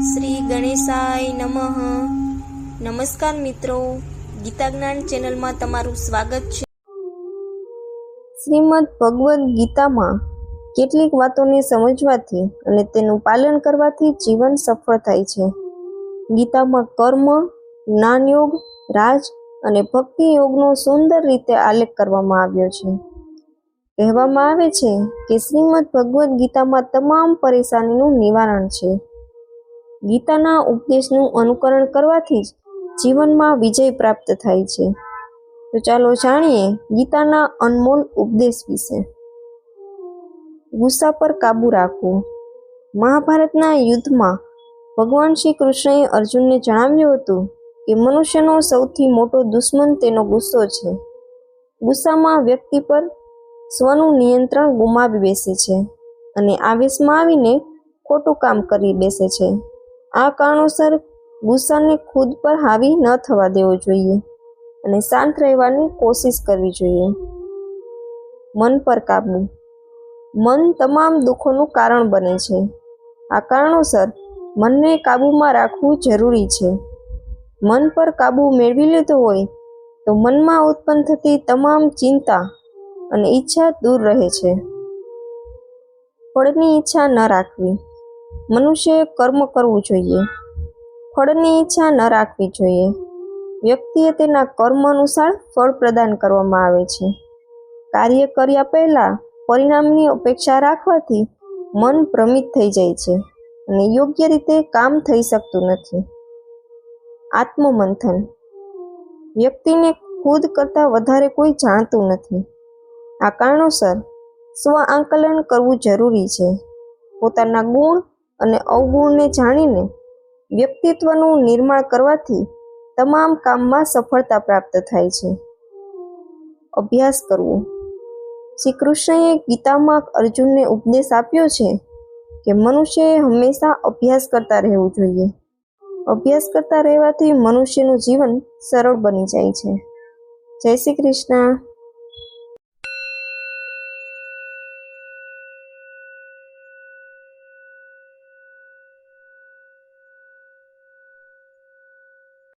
શ્રી ગણેશાય નમઃ. નમસ્કાર મિત્રો, ગીતા જ્ઞાન ચેનલમાં તમારું સ્વાગત છે. શ્રીમદ ભગવદ્ ગીતામાં કેટલીક વાતોને સમજવાથી અને તેનું પાલન કરવાથી જીવન સફળ થાય છે. ગીતામાં કર્મ, જ્ઞાનયોગ, રાજ અને ભક્તિ યોગનો સુંદર રીતે આલેખ કરવામાં આવ્યો છે. કહેવામાં આવે છે કે શ્રીમદ ભગવદ્ ગીતામાં તમામ પરેશાનીનું નિવારણ છે. ગીતાના ઉપદેશનું અનુકરણ કરવાથી જ જીવનમાં વિજય પ્રાપ્ત થાય છે. તો ચાલો જાણીએ ગીતાના અનમોલ ઉપદેશ વિશે. ગુસ્સા પર કાબુ રાખવું મહાભારતના યુદ્ધમાં ભગવાન શ્રી કૃષ્ણએ અર્જુનને જણાવ્યું હતું કે મનુષ્યનો સૌથી મોટો દુશ્મન તેનો ગુસ્સો છે. ગુસ્સામાં વ્યક્તિ પર સ્વનું નિયંત્રણ ગુમાવી બેસે છે અને આવેશમાં આવીને ખોટું કામ કરી બેસે છે. આ કારણોસર ગુસ્સાને ખુદ પર હાવી ન થવા દેવો જોઈએ અને શાંત રહેવાની કોશિશ કરવી જોઈએ. મન પર કાબુ. મન તમામ દુઃખોનું કારણ બને છે. આ કારણોસર મનને કાબૂમાં રાખવું જરૂરી છે. મન પર કાબુ મેળવી લીધો હોય તો મનમાં ઉત્પન્ન થતી તમામ ચિંતા અને ઈચ્છા દૂર રહે છે. ફળની ઈચ્છા ન રાખવી. મનુષ્યએ કર્મ કરવું જોઈએ. ફળની ઈચ્છા ન રાખવી જોઈએ. વ્યક્તિએ તેના કર્મ અનુસાર ફળ પ્રદાન કરવામાં આવે છે. કાર્ય કર્યા પહેલાં પરિણામની અપેક્ષા રાખવાથી મન ભ્રમિત થઈ જાય છે અને યોગ્ય રીતે કામ થઈ શકતું નથી. આત્મમંથન. વ્યક્તિને ખુદ કરતાં વધારે કોઈ જાણતું નથી. આ કારણોસર સ્વ આંકલન કરવું જરૂરી છે. પોતાના ગુણ અને અવગુણને જાણીને વ્યક્તિત્વનું નિર્માણ કરવાથી તમામ કામમાં સફળતા પ્રાપ્ત થાય છે. અભ્યાસ કરવો. શ્રી કૃષ્ણએ ગીતામાં અર્જુનને ઉપદેશ આપ્યો છે કે મનુષ્યએ હંમેશા અભ્યાસ કરતા રહેવું જોઈએ. અભ્યાસ કરતા રહેવાથી મનુષ્યનું જીવન સરળ બની જાય છે. જય શ્રી કૃષ્ણ.